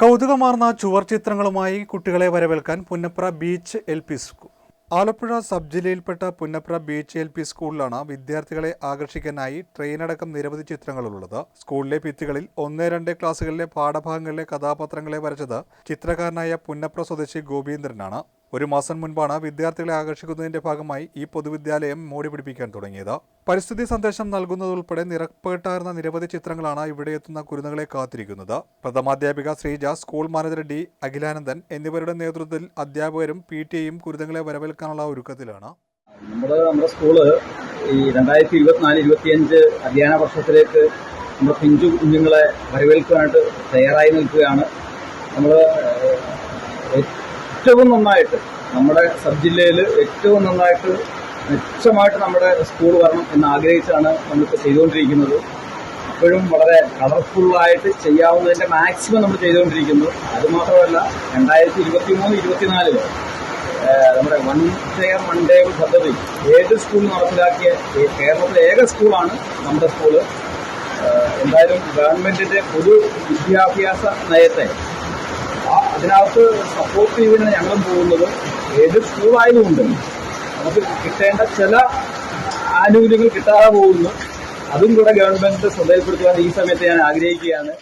കൗതുകമാർന്ന ചുവർ ചിത്രങ്ങളുമായി കുട്ടികളെ വരവേൽക്കാൻ Punnapra beach L P school Alappuzha sub ജില്ലയിൽപ്പെട്ട Punnapra beach L P സ്കൂളിലാണ് വിദ്യാർത്ഥികളെ ആകർഷിക്കാനായി ട്രെയിനടക്കം നിരവധി ചിത്രങ്ങളുള്ളത്. സ്കൂളിലെ ഭിത്തികളിൽ ഒന്ന് രണ്ട് ക്ലാസ്സുകളിലെ പാഠഭാഗങ്ങളിലെ കഥാപാത്രങ്ങളെ വരച്ചത് ചിത്രകാരനായ പുന്നപ്ര സ്വദേശി ഗോപീന്ദ്രനാണ്. ഒരു മാസം മുൻപാണ് വിദ്യാർത്ഥികളെ ആകർഷിക്കുന്നതിന്റെ ഭാഗമായി ഈ പൊതുവിദ്യാലയം മോടി പിടിപ്പിക്കാൻ തുടങ്ങിയത്. പരിസ്ഥിതി സന്ദേശം നൽകുന്നതുൾപ്പെടെ നിറപ്പേട്ടാർന്ന നിരവധി ചിത്രങ്ങളാണ് ഇവിടെ എത്തുന്ന കുരുന്നുകളെ കാത്തിരിക്കുന്നത്. പ്രഥമാധ്യാപിക Sreeja school manager D Akhilanandan എന്നിവരുടെ നേതൃത്വത്തിൽ അധ്യാപകരും പി ടി എയും കുരുന്നുകളെ വരവേൽക്കാനുള്ള ഒരുക്കത്തിലാണ്. നമ്മുടെ നമ്മുടെ സ്കൂൾ ഈ രണ്ടായിരത്തി ഇരുപത്തിനാല് ഇരുപത്തിയഞ്ച് അധ്യയന വർഷത്തിലേക്ക് നമ്മുടെ പിഞ്ചു കുഞ്ഞുങ്ങളെ വരവേൽക്കാനായിട്ട് തയ്യാറായി നിൽക്കുകയാണ്. നമ്മൾ ഏറ്റവും നന്നായിട്ട് നമ്മുടെ സബ് ജില്ലയിൽ ഏറ്റവും നന്നായിട്ട് മെച്ചമായിട്ട് നമ്മുടെ സ്കൂൾ വരണം എന്ന് ആഗ്രഹിച്ചാണ് നമ്മളിപ്പോൾ ചെയ്തുകൊണ്ടിരിക്കുന്നത്. ഇപ്പോഴും വളരെ കളർഫുള്ളായിട്ട് ചെയ്യാവുന്നതിന്റെ മാക്സിമം നമ്മൾ ചെയ്തുകൊണ്ടിരിക്കുന്നു. അതുമാത്രമല്ല രണ്ടായിരത്തി ഇരുപത്തി മൂന്ന് ഇരുപത്തിനാലിൽ നമ്മുടെ വൺ ചെയർ വൺ ടേബിൾ പദ്ധതി ഏത് സ്കൂൾ നടപ്പിലാക്കിയ കേരളത്തിലെ ഏക സ്കൂളാണ് നമ്മുടെ സ്കൂൾ. എന്തായാലും ഗവൺമെന്റിന്റെ പൊതു വിദ്യാഭ്യാസ നയത്തെ അതിനകത്ത് സപ്പോർട്ട് ചെയ്യുന്ന ഞങ്ങളും പോകുന്നത്. ഏത് സ്കൂളായതുകൊണ്ട് നമുക്ക് കിട്ടേണ്ട ചില ആനുകൂല്യങ്ങൾ കിട്ടാതെ പോകുന്നു. അതും കൂടെ ഗവൺമെന്റ് ശ്രദ്ധയിൽപ്പെടുത്തുവാൻ ഈ സമയത്ത് ഞാൻ ആഗ്രഹിക്കുകയാണ്.